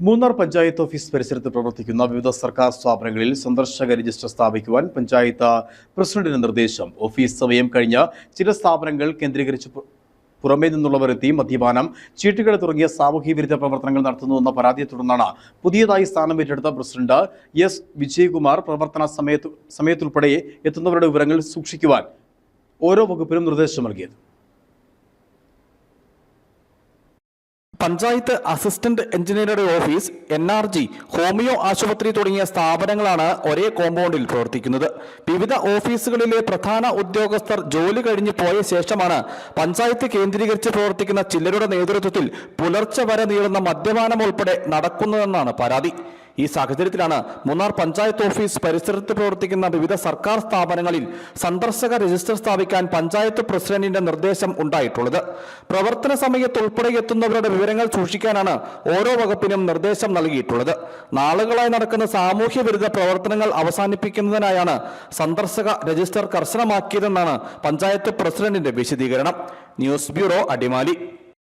Munnar panchayat office പരിസരത്ത് പ്രവർത്തിക്കുന്ന വിവിധ സർക്കാർ സ്ഥാപനങ്ങളിൽ സന്ദർശക രജിസ്റ്റർ സ്ഥാപിക്കുവാൻ പഞ്ചായത്ത് പ്രസിഡന്റിന് നിർദ്ദേശം. ഓഫീസ് സമയം കഴിഞ്ഞ ചില സ്ഥാപനങ്ങൾ കേന്ദ്രീകരിച്ച് പുറമേ നിന്നുള്ളവർ എത്തി മദ്യപാനം ചീട്ടുകൾ തുടങ്ങിയ സാമൂഹ്യ വിരുദ്ധ പ്രവർത്തനങ്ങൾ നടത്തുന്നുവെന്ന പരാതിയെ തുടർന്നാണ് പുതിയതായി സ്ഥാനം ഏറ്റെടുത്ത പ്രസിഡന്റ് എസ്. വിജയകുമാർ പ്രവർത്തന സമയത്ത് സമയത്തുൾപ്പെടെ എത്തുന്നവരുടെ വിവരങ്ങൾ സൂക്ഷിക്കുവാൻ ഓരോ വകുപ്പിനും നിർദ്ദേശം നൽകിയത്. പഞ്ചായത്ത് അസിസ്റ്റന്റ് എഞ്ചിനീയറുടെ office N R G homeo ആശുപത്രി തുടങ്ങിയ സ്ഥാപനങ്ങളാണ് ഒരേ കോമ്പൗണ്ടിൽ പ്രവർത്തിക്കുന്നത്. വിവിധ ഓഫീസുകളിലെ പ്രധാന ഉദ്യോഗസ്ഥർ ജോലി കഴിഞ്ഞ് പോയ ശേഷമാണ് പഞ്ചായത്ത് കേന്ദ്രീകരിച്ച് പ്രവർത്തിക്കുന്ന ചിലരുടെ നേതൃത്വത്തിൽ പുലർച്ചെ വരെ നീളുന്ന മദ്യപാനം ഉൾപ്പെടെ നടക്കുന്നതെന്നാണ് പരാതി. ഈ സാഹചര്യത്തിലാണ് മൂന്നാർ പഞ്ചായത്ത് ഓഫീസ് പരിസരത്ത് പ്രവർത്തിക്കുന്ന വിവിധ സർക്കാർ സ്ഥാപനങ്ങളിൽ സന്ദർശക രജിസ്റ്റർ സ്ഥാപിക്കാൻ പഞ്ചായത്ത് പ്രസിഡന്റിന്റെ നിർദ്ദേശം ഉണ്ടായിട്ടുള്ളത്. പ്രവർത്തന സമയത്ത് ഉൾപ്പെടെ എത്തുന്നവരുടെ വിവരങ്ങൾ സൂക്ഷിക്കാനാണ് ഓരോ വകുപ്പിനും നിർദ്ദേശം നൽകിയിട്ടുള്ളത്. നാളുകളായി നടക്കുന്ന സാമൂഹ്യ വിരുദ്ധ പ്രവർത്തനങ്ങൾ അവസാനിപ്പിക്കുന്നതിനായാണ് സന്ദർശക രജിസ്റ്റർ കർശനമാക്കിയതെന്നാണ് പഞ്ചായത്ത് പ്രസിഡന്റിന്റെ വിശദീകരണം. News bureau Adimali.